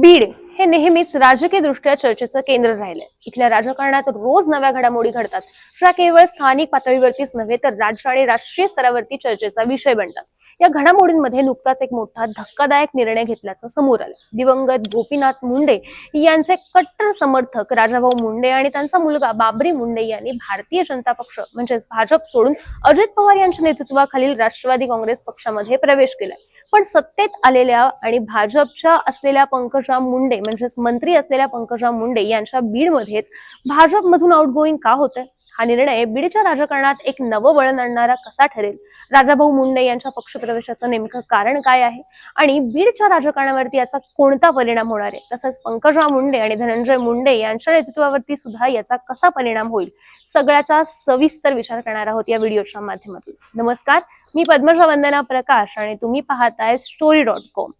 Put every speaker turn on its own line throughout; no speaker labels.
बीड हे नेहमीच राजकीय दृष्ट्या चर्चेचं केंद्र राहिलंय. इथल्या राजकारणात रोज नव्या घडामोडी घडतात. ज्या केवळ स्थानिक पातळीवरतीच नव्हे तर राज्य आणि राष्ट्रीय स्तरावरती चर्चेचा विषय बनतात. या घडामोडींमध्ये नुकताच एक मोठा धक्कादायक निर्णय घेतल्याचं समोर आलं. दिवंगत गोपीनाथ मुंडे यांचे कट्टर समर्थक राजाभाऊ मुंडे आणि त्यांचा मुलगा बाबरी मुंडे यांनी भारतीय जनता पक्ष म्हणजेच भाजप सोडून अजित पवार यांच्या नेतृत्वाखालील राष्ट्रवादी काँग्रेस पक्षामध्ये प्रवेश केलाय पण सत्तेत आलेल्या आणि भाजपच्या असलेल्या पंकजा मुंडे म्हणजेच मंत्री असलेल्या पंकजा मुंडे यांच्या बीडमध्येच भाजपमधून आउटगोईंग का होतंय? हा निर्णय बीडच्या राजकारणात एक नवं वळण आणणारा कसा ठरेल? राजाभाऊ मुंडे यांच्या प्रवेशाचं नेमकं कारण काय आहे? आणि बीडच्या राजकारणावरती याचा कोणता परिणाम होणार आहे? तसंच पंकजा मुंडे आणि धनंजय मुंडे यांच्या नेतृत्वावरती सुद्धा याचा कसा परिणाम होईल? सगळ्याचा सविस्तर विचार करणार आहोत या व्हिडिओच्या माध्यमातून. नमस्कार मी पद्मजा वंदना प्रकाश आणि तुम्ही पाहताय स्टोरी डॉट कॉम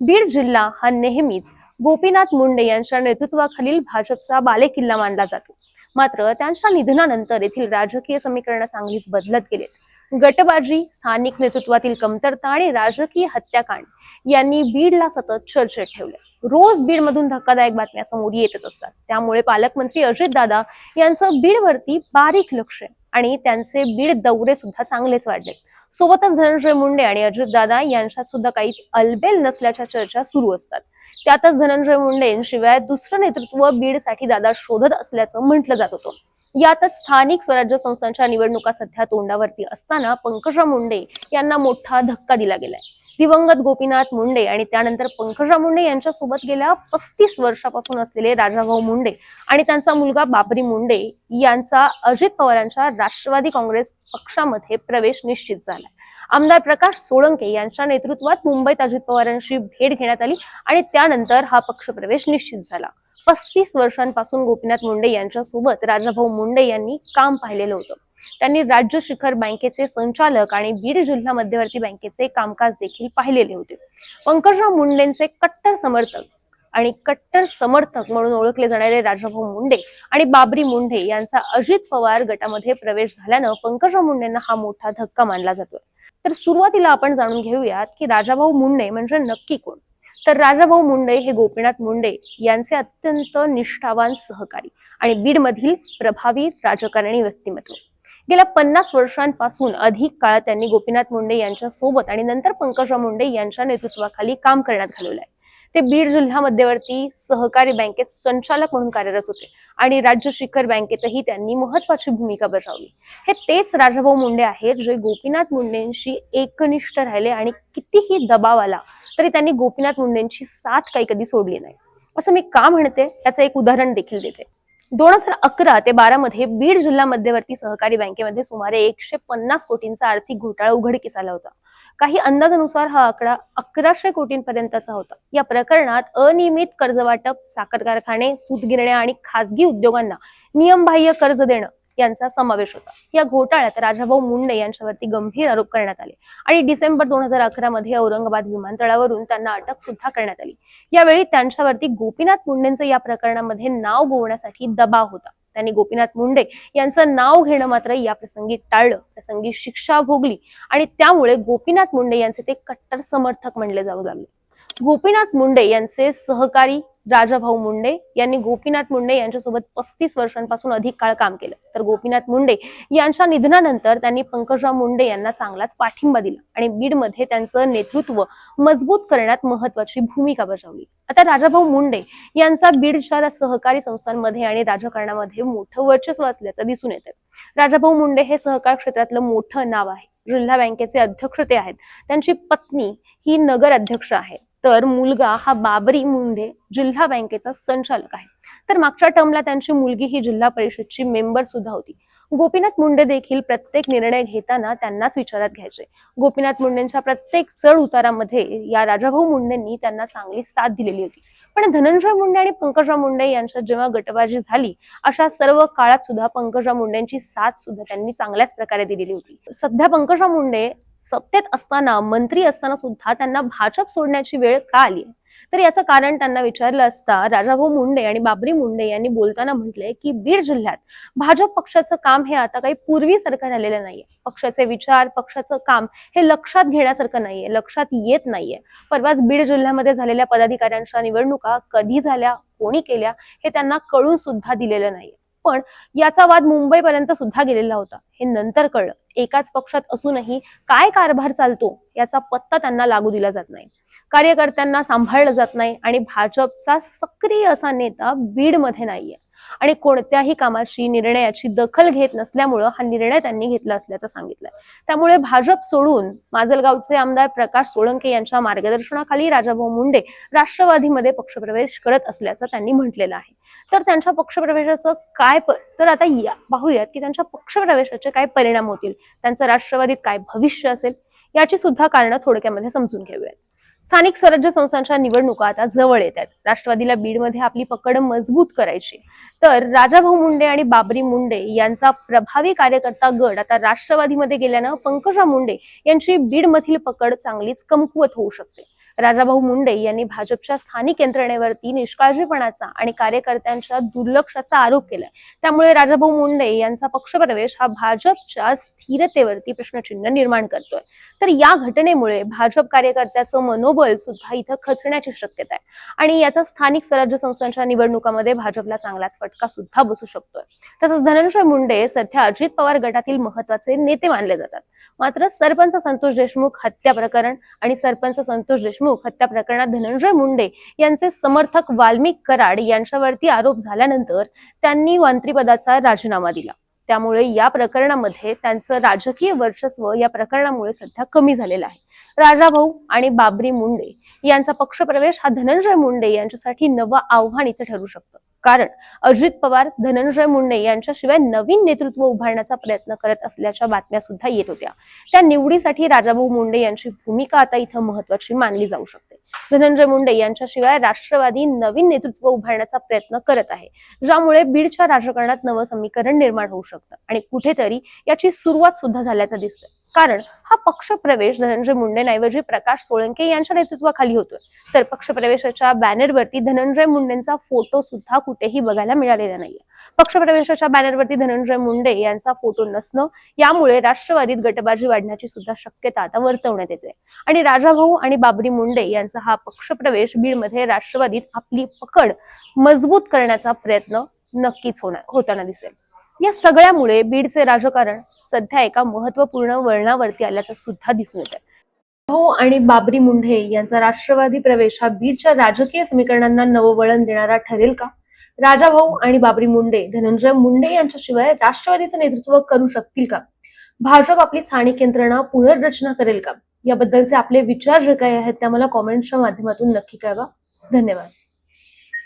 बीड जिल्हा हा नेहमीच गोपीनाथ मुंडे यांच्या नेतृत्वाखालील भाजपचा बालेकिल्ला मानला जातो. मात्र त्यांच्या निधनानंतर येथील राजकीय समीकरण चांगलीच बदलत गेलेत गटबाजी स्थानिक नेतृत्वातील कमतरता आणि राजकीय हत्याकांड यांनी बीडला सतत चर्चेत ठेवले. रोज बीडमधून धक्कादायक बातम्या समोर येतच असतात. त्यामुळे पालकमंत्री अजित दादा यांचं बीडवरती बारीक लक्ष आहे आणि त्यांचे बीड दौरे सुद्धा चांगलेच वाढले सोबतच धनंजय मुंडे आणि अजितदादा यांच्यात सुद्धा काही अलबेल नसल्याच्या चर्चा सुरू असतात. त्यातच धनंजय मुंडेंशिवाय दुसरं नेतृत्व बीडसाठी दादा शोधत असल्याचं म्हटलं जात होतं. यातच स्थानिक स्वराज्य संस्थांच्या निवडणुका सध्या तोंडावरती असताना पंकजा मुंडे यांना मोठा धक्का दिला गेलाय. दिवंगत गोपीनाथ मुंडे आणि त्यानंतर पंकजा मुंडे यांच्यासोबत गेल्या पस्तीस वर्षापासून असलेले राजाभाऊ मुंडे आणि त्यांचा मुलगा बाबरी मुंडे यांचा अजित पवारांच्या राष्ट्रवादी काँग्रेस पक्षामध्ये प्रवेश निश्चित झालाय आमदार प्रकाश सोळंके यांच्या नेतृत्वात मुंबईत अजित पवारांची भेट घेण्यात आली आणि त्यानंतर हा पक्षप्रवेश निश्चित झाला. पस्तीस वर्षांपासून गोपीनाथ मुंडे यांच्यासोबत राजाभाऊ मुंडे यांनी काम पाहिलेलं होतं. त्यांनी राज्य शिखर बँकेचे संचालक आणि बीड जिल्हा मध्यवर्ती बँकेचे कामकाज देखील पाहिलेले होते. पंकजराव मुंडेंचे कट्टर समर्थक आणि कट्टर समर्थक म्हणून ओळखले जाणारे राजाभाऊ मुंडे आणि बाबरी मुंडे यांचा अजित पवार गटामध्ये प्रवेश झाल्यानं पंकजराव मुंडेंना हा मोठा धक्का मानला जातोय. तर सुरुवातीला आपण जाणून घेऊयात की राजाभाऊ मुंडे म्हणजे नक्की कोण? तर राजाभाऊ मुंडे हे गोपीनाथ मुंडे यांचे अत्यंत निष्ठावान सहकारी आणि बीडमधील प्रभावी राजकारणी व्यक्तिमत्व. गेल्या पन्नास वर्षांपासून अधिक काळ त्यांनी गोपीनाथ मुंडे यांच्या सोबत आणि नंतर पंकजा मुंडे यांच्या नेतृत्वाखाली काम करण्यात घालवलं आहे ते बीड जिल्हा मध्यवर्ती सहकारी बँकेत संचालक म्हणून कार्यरत होते आणि राज्य शिखर बँकेतही त्यांनी महत्वाची भूमिका बजावली. हे तेच राजाभाऊ मुंडे आहेत जे गोपीनाथ मुंडेंशी एकनिष्ठ राहिले आणि कितीही दबाव आला तरी त्यांनी गोपीनाथ मुंडेंची साथ काही कधी सोडली नाही. असं मी का म्हणते? त्याचं एक उदाहरण देखील देते. दोन हजार अकरा ते बारा मध्ये बीड जिल्हा मध्यवर्ती सहकारी बँकेमध्ये सुमारे एकशे पन्नास कोटींचा आर्थिक घोटाळा उघडकीस आला होता. काही अंदाजानुसार हा आकडा अकराशे कोटींपर्यंतचा होता. या प्रकरणात अनियमित कर्ज वाटप साखर कारखाने सूतगिरण्या आणि खासगी उद्योगांना नियमबाह्य कर्ज देणं यांचा समावेश होता. या घोटाळ्यात राजाभाऊ मुंडे यांच्यावरती गंभीर आरोप करण्यात आले आणि डिसेंबर दोन हजार अकरा मध्ये औरंगाबाद विमानतळावरून त्यांना अटक सुद्धा करण्यात आली. यावेळी त्यांच्यावरती गोपीनाथ मुंडेंचं या प्रकरणामध्ये नाव गोवण्यासाठी दबाव होता. त्यांनी गोपीनाथ मुंडे यांचं नाव घेणं मात्र या प्रसंगी टाळलं प्रसंगी शिक्षा भोगली आणि त्यामुळे गोपीनाथ मुंडे यांचे ते कट्टर समर्थक म्हणले जाऊ लागले. गोपीनाथ मुंडे यांचे सहकारी राजाभाऊ मुंडे यांनी गोपीनाथ मुंडे यांच्यासोबत पस्तीस वर्षांपासून अधिक काळ काम केलं. तर गोपीनाथ मुंडे यांच्या निधनानंतर त्यांनी पंकजा मुंडे यांना चांगलाच पाठिंबा दिला आणि बीडमध्ये त्यांचं नेतृत्व मजबूत करण्यात महत्वाची भूमिका बजावली. आता राजाभाऊ मुंडे यांचा बीडच्या सहकारी संस्थांमध्ये आणि राजकारणामध्ये मोठं वर्चस्व असल्याचं दिसून येतं राजाभाऊ मुंडे हे सहकार क्षेत्रातलं मोठं नाव आहे. जिल्हा बँकेचे अध्यक्ष ते आहेत. त्यांची पत्नी ही नगर अध्यक्ष आहे. तर मुलगा हा बाबरी मुंडे जिल्हा बँकेचा संचालक आहे. तर मागच्या टर्मला त्यांची मुलगी ही जिल्हा परिषदची मेंबर सुद्धा होती. गोपीनाथ मुंडे देखील प्रत्येक निर्णय घेताना त्यांनाच विचारात घ्यायचे. गोपीनाथ मुंडेंच्या प्रत्येक चढ उतारामध्ये या राजाभाऊ मुंडेंनी त्यांना चांगली साथ दिलेली होती. पण धनंजय मुंडे आणि पंकजा मुंडे यांच्यात जेव्हा गटबाजी झाली अशा सर्व काळात सुद्धा पंकजा मुंडेंची साथ सुद्धा त्यांनी चांगल्याच प्रकारे दिलेली होती. सध्या पंकजा मुंडे सत्तेत असताना मंत्री असताना सुद्धा त्यांना भाजप सोडण्याची वेळ का आली? तर याचं कारण त्यांना विचारलं असता राजाभाऊ मुंडे आणि बाबरी मुंडे यांनी बोलताना म्हटले की बीड जिल्ह्यात भाजप पक्षाचं काम हे आता काही पूर्वीसारखं झालेलं नाहीये. पक्षाचे विचार पक्षाचं काम हे लक्षात घेण्यासारखं नाहीये लक्षात येत नाहीये. परवाच बीड जिल्ह्यामध्ये झालेल्या पदाधिकाऱ्यांच्या निवडणुका कधी झाल्या कोणी केल्या हे त्यांना कळून सुद्धा दिलेलं नाहीये. पण याचा वाद मुंबईपर्यंत सुद्धा गेलेला होता. हे नंतर कळलं. एकाच पक्षात असूनही काय कारभार चालतो याचा पत्ता त्यांना लागू दिला जात नाही. कार्यकर्त्यांना सांभाळलं जात नाही आणि भाजपचा सक्रिय असा नेता बीडमध्ये नाहीये. आणि कोणत्याही कामाची निर्णयाची दखल घेत नसल्यामुळं हा निर्णय त्यांनी घेतला असल्याचं सांगितलंय. त्यामुळे भाजप सोडून माजलगावचे आमदार प्रकाश सोळंके यांच्या मार्गदर्शनाखाली राजाभाऊ मुंडे राष्ट्रवादीमध्ये पक्षप्रवेश करत असल्याचं त्यांनी म्हटलेलं आहे. तर त्यांच्या पक्षप्रवेशाचं काय तर आता या- पाहूयात की त्यांच्या पक्षप्रवेशाचे काय परिणाम होतील त्यांचं राष्ट्रवादीत काय भविष्य असेल याची सुद्धा कारणं थोडक्यामध्ये समजून घेऊयात. स्थानिक स्वराज्य संस्थांच्या निवडणुका आता जवळ येत आहेत. राष्ट्रवादीला बीडमध्ये आपली पकड मजबूत करायची. तर राजाभाऊ मुंडे आणि बाबरी मुंडे यांचा प्रभावी कार्यकर्ता गट आता राष्ट्रवादीमध्ये गेल्यानं पंकजा मुंडे यांची बीडमधील पकड चांगलीच कमकुवत होऊ शकते. राजाभाऊ मुंडे यांनी भाजपच्या स्थानिक यंत्रणेवरती निष्काळजीपणाचा आणि कार्यकर्त्यांच्या दुर्लक्षाचा आरोप केलाय. त्यामुळे राजाभाऊ मुंडे यांचा पक्षप्रवेश हा भाजपच्या स्थिरतेवरती प्रश्नचिन्ह निर्माण करतोय. तर या घटनेमुळे भाजप कार्यकर्त्याचं मनोबल सुद्धा इथं खचण्याची शक्यता आहे. आणि याचा स्थानिक स्वराज्य संस्थांच्या निवडणुकामध्ये भाजपला चांगलाच फटका सुद्धा बसू शकतोय. तसंच धनंजय मुंडे सध्या अजित पवार गटातील महत्त्वाचे नेते मानले जातात. मात्र सरपंच संतोष देशमुख हत्या प्रकरण आणि सरपंच संतोष देशमुख हत्या प्रकरणात धनंजय मुंडे यांचे समर्थक वाल्मिक कराड यांच्यावरती आरोप झाल्यानंतर त्यांनी मंत्रिपदाचा राजीनामा दिला. त्यामुळे या प्रकरणामध्ये त्यांचं राजकीय वर्चस्व या प्रकरणामुळे सध्या कमी झालेलं आहे. राजाभाऊ आणि बाबरी मुंडे यांचा पक्षप्रवेश हा धनंजय मुंडे यांच्यासाठी नवं आव्हान इथे ठरू शकतं. कारण अजित पवार धनंजय मुंडे यांच्याशिवाय नवीन नेतृत्व उभारण्याचा प्रयत्न करत असल्याच्या बातम्या सुद्धा येत होत्या. त्या निवडीसाठी राजाभाऊ मुंडे यांची भूमिका आता इथं महत्वाची मानली जाऊ शकते. धनंजय मुंडे यांच्याशिवाय राष्ट्रवादी नवीन नेतृत्व उभारण्याचा प्रयत्न करत आहे ज्यामुळे बीडच्या राजकारणात नवं समीकरण निर्माण होऊ शकतं आणि कुठेतरी याची सुरुवात सुद्धा झाल्याचं दिसतंय. कारण हा पक्ष प्रवेश धनंजय मुंडेंऐवजी प्रकाश सोळंके यांच्या नेतृत्वाखाली होतोय. तर पक्षप्रवेशाच्या बॅनरवरती धनंजय मुंडेंचा फोटो सुद्धा कुठेही बघायला मिळालेला नाहीये. पक्षप्रवेशाच्या बॅनरवरती धनंजय मुंडे यांचा फोटो नसणं यामुळे राष्ट्रवादीत गटबाजी वाढण्याची सुद्धा शक्यता आता वर्तवण्यात येते आणि राजाभाऊ आणि बाबरी मुंडे यांचा हा पक्षप्रवेश बीडमध्ये राष्ट्रवादीत आपली पकड मजबूत करण्याचा प्रयत्न नक्कीच होणार होताना दिसेल. या सगळ्यामुळे बीडचे राजकारण सध्या एका महत्त्वपूर्ण वळणावरती आल्याचं सुद्धा दिसून येत आहे हो, भाऊ आणि बाबरी मुंढे यांचा राष्ट्रवादी प्रवेश हा बीडच्या राजकीय समीकरणांना नवं वळण देणारा ठरेल का? राजा भाऊ आणि बाबरी मुंडे धनंजय मुंडे यांच्याशिवाय राष्ट्रवादीचं नेतृत्व करू शकतील का? भाजप आपली स्थानिक यंत्रणा पुनर्रचना करेल का? याबद्दलचे आपले विचार जे काही आहेत त्या मला कॉमेंटच्या माध्यमातून नक्की कळवा. धन्यवाद.